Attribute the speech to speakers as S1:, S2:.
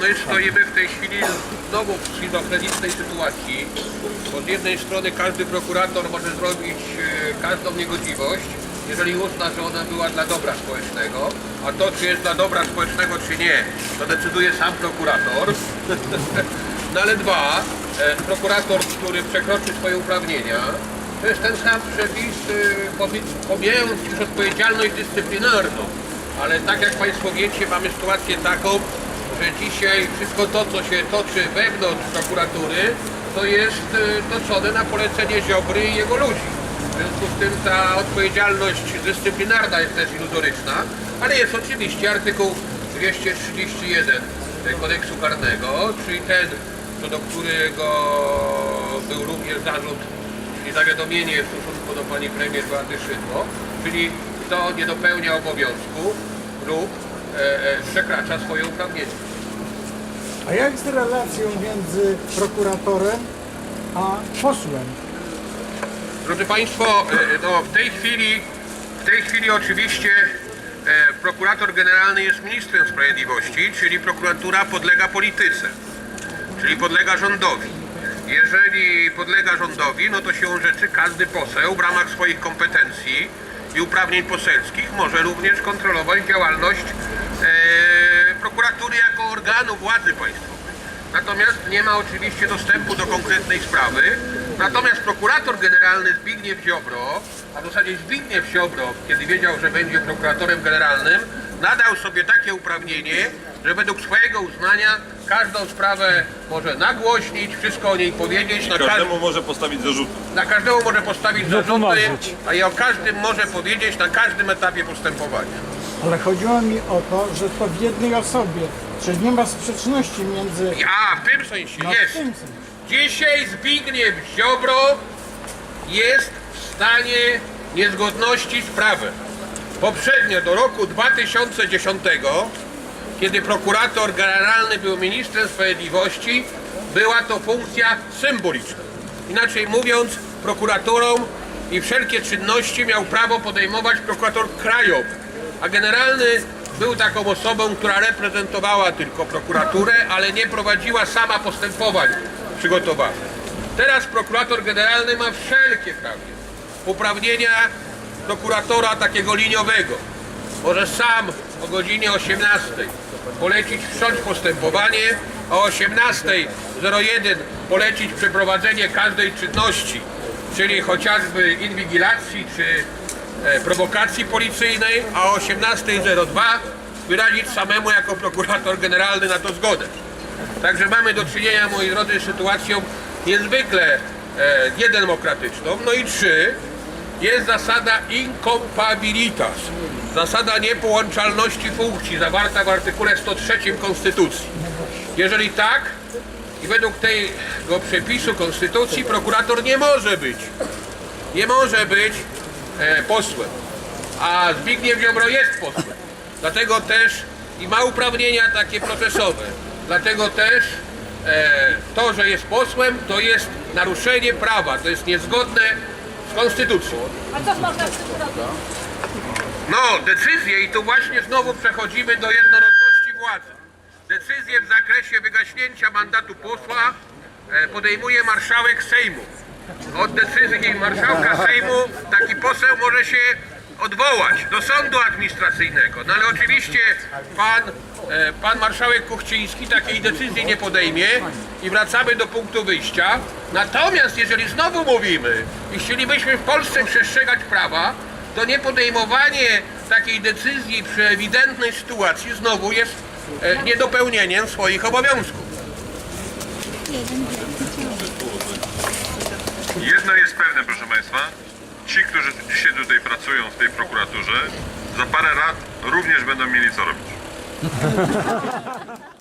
S1: my stoimy w tej chwili znowu w schizofrenicznej sytuacji, bo z jednej strony każdy prokurator może zrobić e, każdą niegodziwość, jeżeli uzna, że ona była dla dobra społecznego, a to czy jest dla dobra społecznego czy nie, to decyduje sam prokurator. No ale dwa, e, prokurator, który przekroczy swoje uprawnienia, to jest ten sam przepis, e, pomi- pomijając już odpowiedzialność dyscyplinarną. Ale tak jak Państwo wiecie, mamy sytuację taką, że dzisiaj wszystko to, co się toczy wewnątrz prokuratury, to jest e, toczone na polecenie Ziobry i jego ludzi. W związku z tym ta odpowiedzialność dyscyplinarna jest też iluzoryczna, ale jest oczywiście artykuł 231 kodeksu karnego, czyli ten, co do którego był również zarzut, czyli zawiadomienie w stosunku do pani premier Beaty Szydło, czyli kto nie dopełnia obowiązku lub przekracza swoje uprawnienia.
S2: A jak z relacją między prokuratorem a posłem?
S1: Drodzy Państwo, e, no w tej chwili, w tej chwili oczywiście e, prokurator generalny jest ministrem sprawiedliwości, czyli prokuratura podlega polityce, czyli podlega rządowi. Jeżeli podlega rządowi, no to siłą rzeczy każdy poseł w ramach swoich kompetencji i uprawnień poselskich może również kontrolować działalność e, prokuratury jako organu władzy państwowej. Natomiast nie ma oczywiście dostępu do konkretnej sprawy. Natomiast prokurator generalny Zbigniew Ziobro, a w zasadzie Zbigniew Ziobro, kiedy wiedział, że będzie prokuratorem generalnym, nadał sobie takie uprawnienie, że według swojego uznania każdą sprawę może nagłośnić, wszystko o niej powiedzieć, na, każ
S3: Każdemu może postawić zarzuty.
S1: na każdemu może postawić zarzuty, a i o każdym może powiedzieć na każdym etapie postępowania.
S2: Ale chodziło mi o to, że to w jednej osobie, że nie ma sprzeczności między...
S1: A, w tym sensie
S2: No,
S1: jest.
S2: w tym sensie.
S1: Dzisiaj Zbigniew Ziobro jest w stanie niezgodności z prawem. Poprzednio do roku 2010, kiedy prokurator generalny był ministrem sprawiedliwości, była to funkcja symboliczna. Inaczej mówiąc, prokuraturą i wszelkie czynności miał prawo podejmować prokurator krajowy, a generalny był taką osobą, która reprezentowała tylko prokuraturę, ale nie prowadziła sama postępowań przygotowanych. Teraz prokurator generalny ma wszelkie prawie uprawnienia prokuratora takiego liniowego. Może sam o godzinie 18 polecić wszcząć postępowanie, a o 18.01 polecić przeprowadzenie każdej czynności, czyli chociażby inwigilacji czy prowokacji policyjnej, a o 18.02 wyrazić samemu jako prokurator generalny na to zgodę. Także mamy do czynienia, moi drodzy, z sytuacją niezwykle e, niedemokratyczną. No i trzy, jest zasada incompabilitas, zasada niepołączalności funkcji zawarta w artykule 103 Konstytucji. Jeżeli tak, i według tego przepisu Konstytucji prokurator nie może być, nie może być e, posłem, a Zbigniew Ziobro jest posłem. Dlatego też i ma uprawnienia takie procesowe. Dlatego też e, to, że jest posłem, to jest naruszenie prawa, to jest niezgodne z konstytucją.
S4: A co można z tym zrobić?
S1: No, decyzje i tu właśnie znowu przechodzimy do jednorodności władzy. Decyzje w zakresie wygaśnięcia mandatu posła e, podejmuje marszałek Sejmu. Od decyzji marszałka Sejmu taki poseł może się odwołać do sądu administracyjnego. No ale oczywiście pan, e, pan marszałek Kuchciński takiej decyzji nie podejmie i wracamy do punktu wyjścia. Natomiast jeżeli znowu mówimy i chcielibyśmy w Polsce przestrzegać prawa, to nie podejmowanie takiej decyzji przy ewidentnej sytuacji znowu jest e, niedopełnieniem swoich obowiązków.
S3: Jedno jest pewne, proszę Państwa. Ci, którzy dzisiaj tutaj pracują w tej prokuraturze, za parę lat również będą mieli co robić.